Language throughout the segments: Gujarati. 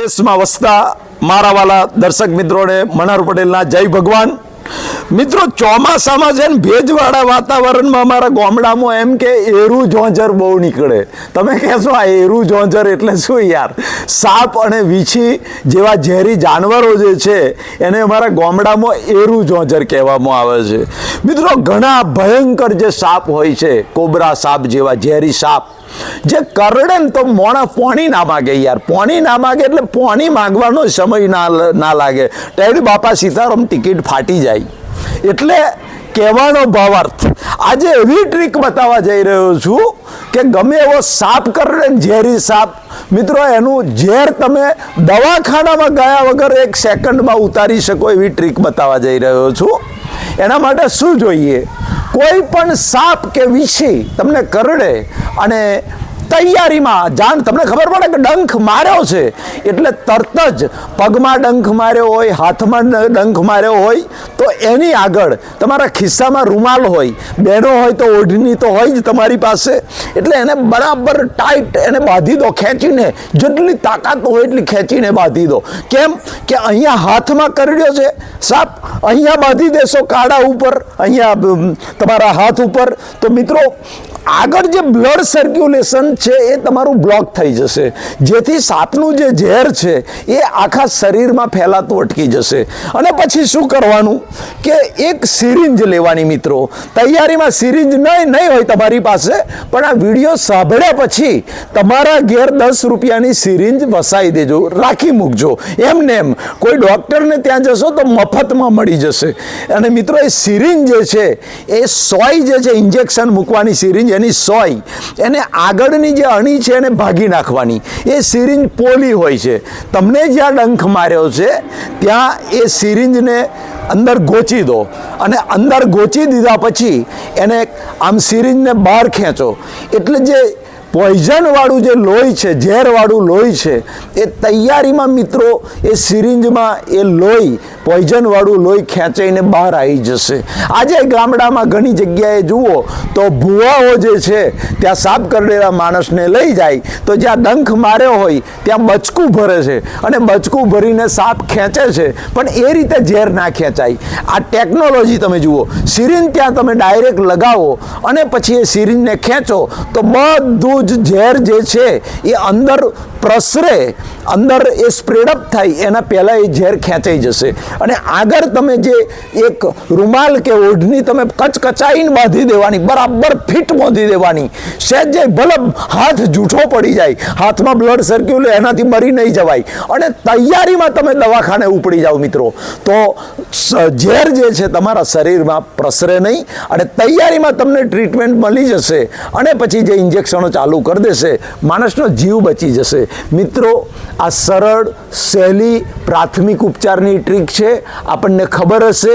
દેશમાં વસતા મારા વાલા દર્શક મિત્રોને મનહર પટેલના જય ભગવાન. મિત્રો, ચોમાસામાં છે ને ભેજવાળા વાતાવરણમાં અમારા ગામડામાં એમ કે એરું ઝોંઝર બહુ નીકળે. તમે કહેશો, આ એરું ઝોંઝર એટલે શું યાર? સાપ અને વીછી જેવા ઝેરી જાનવરો જે છે, એને અમારા ગામડામાં એરું ઝોંઝર કહેવામાં આવે છે. મિત્રો, ઘણા ભયંકર જે સાપ હોય છે, કોબરા સાપ જેવા ઝેરી સાપ જે કરડે ને તો મોણા પોણી ના માગે યાર. પોણી ના માગે એટલે પોણી માગવાનો સમય ના ના લાગે. ટેડ બાપા સીતારામ ટિકિટ ફાટી જાય. એટલે કહેવાનો ભાવાર્થ, આજે એવી ટ્રીક બતાવવા જઈ રહ્યો છું કે ગમે એવો સાપ કરડે ને ઝેરી સાપ. મિત્રો, એનું ઝેર તમે દવાખાનામાં ગયા વગર એક સેકન્ડમાં ઉતારી શકો એવી ટ્રીક બતાવવા જઈ રહ્યો છું. એના માટે શું જોઈએ? કોઈ પણ સાપ કે વીછી તમને કરડે અને તૈયારીમાં. જાણ તમને ખબર પડે કે ડંખ માર્યો છે? એટલે તરત જ પગમાં ડંખ માર્યો હોય, હાથમાં ડંખ માર્યો હોય, તો એની આગળ તમારા ખિસ્સામાં રૂમાલ હોય બેનો હોય તો ઓઢણી તો હોય જ તમારી પાસે. એટલે એને બરાબર ટાઈટ એને બાંધી દો ખેંચીને. જેટલી તાકાત હોય એટલી ખેંચીને બાંધી દો. કેમ કે અહીંયા હાથમાં કરડ્યો છે? સાપ, અહીંયા બાંધી દેશો કાળા ઉપર, અહીંયા તમારા હાથ ઉપર. તો મિત્રો આગળ જે બ્લડ સર્ક્યુલેશન છે એ તમારું બ્લોક થઈ જશે. જેથી સાપનું જે ઝેર છે એ આખા શરીરમાં ફેલાતું અટકી જશે. અને પછી શું કરવાનું કે એક સિરિંજ લેવાની મિત્રો. તૈયારીમાં સિરિંજ નહીં નહીં હોય તમારી પાસે, પણ આ વીડિયો સાંભળ્યા પછી તમારા ઘેર દસ રૂપિયાની સિરિંજ વસાવી દેજો, રાખી મૂકજો. એમને એમ. કોઈ ડૉક્ટરને ત્યાં જશો તો મફતમાં મળી જશે. અને મિત્રો, એ સિરિંજ જે છે, એ સોય જે છે, ઇન્જેક્શન મૂકવાની સિરિંજ એની સોય, એને આગળની જે અણી છે એને ભાગી નાખવાની. એ સિરિંજ પોલી હોય છે. તમને જ્યાં ડંખ માર્યો છે, ત્યાં એ સિરિંજને અંદર ગોચી દો. અને અંદર ગોચી દીધા પછી એને આમ સિરિંજને બહાર ખેંચો. એટલે જે પોઈઝનવાળું જે લોહી છે, ઝેરવાળું લોહી છે, એ તૈયારીમાં મિત્રો એ સિરિંજમાં એ લોહી પોઈઝન વાળું લોહી ખેંચાઈને બહાર આવી જશે. આજે ગામડામાં ઘણી જગ્યાએ જુઓ તો ભુવાઓ જે છે, ત્યાં સાપ કરડેલા માણસને લઈ જાય. તો જ્યાં ડંખ માર્યો હોય, ત્યાં બચકું ભરે છે અને બચકું ભરીને સાપ ખેંચે છે. પણ એ રીતે ઝેર ના ખેંચાય. આ ટેકનોલોજી તમે જુઓ, સિરિન ત્યાં તમે ડાયરેક્ટ લગાવો અને પછી એ સિરિનને ખેંચો, તો બધું જ ઝેર જે છે, એ અંદર પ્રસરે અંદર એ સ્પ્રેડઅપ થાય, એના પહેલાં એ ઝેર ખેંચાઈ જશે. અને આગળ તમે જે એક રૂમાલ કે ઓઢની તમે કચકચાઈને બાંધી દેવાની, બરાબર ફિટ બાંધી દેવાની. સહેજ જાય ભલે હાથ જૂઠો પડી જાય, હાથમાં બ્લડ સર્ક્યુલે એનાથી મરી નહીં જવાય. અને તૈયારીમાં તમે દવાખાને ઉપડી જાઓ મિત્રો. તો ઝેર જે છે તમારા શરીરમાં પ્રસરે નહીં, અને તૈયારીમાં તમને ટ્રીટમેન્ટ મળી જશે. અને પછી જે ઇન્જેક્શનો ચાલુ કરી દેશે, માણસનો જીવ બચી જશે. મિત્રો આ સરળ, સહેલી, પ્રાથમિક ઉપચારની ટ્રીક છે. આપણને ખબર હશે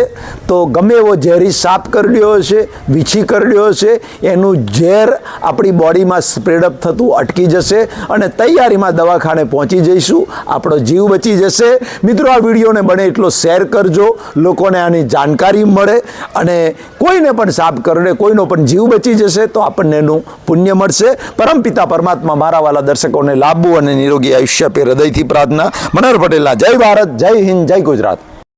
તો ગમે એવો ઝેરી સાપ કરડ્યો હશે, વીછી કરડ્યો હશે, એનું ઝેર આપણી બોડીમાં સ્પ્રેડઅપ થતું અટકી જશે અને તૈયારીમાં દવાખાને પહોંચી જઈશું. આપણો જીવ બચી જશે. મિત્રો, આ વિડીયોને બને એટલો શેર કરજો. લોકોને આની જાણકારી મળે અને કોઈને પણ સાપ કરડે, કોઈનો પણ જીવ બચી જશે તો આપણને એનું પુણ્ય મળશે. પરમપિતા પરમાત્મા મારા વાલા દર્શકોને લાંબુ અને નિરોગી આયુષ્ય આપે. હૃદયથી પ્રાર્થના. મનોહર પટેલના જય ભારત જય હિન્દ જય ગુજરાત.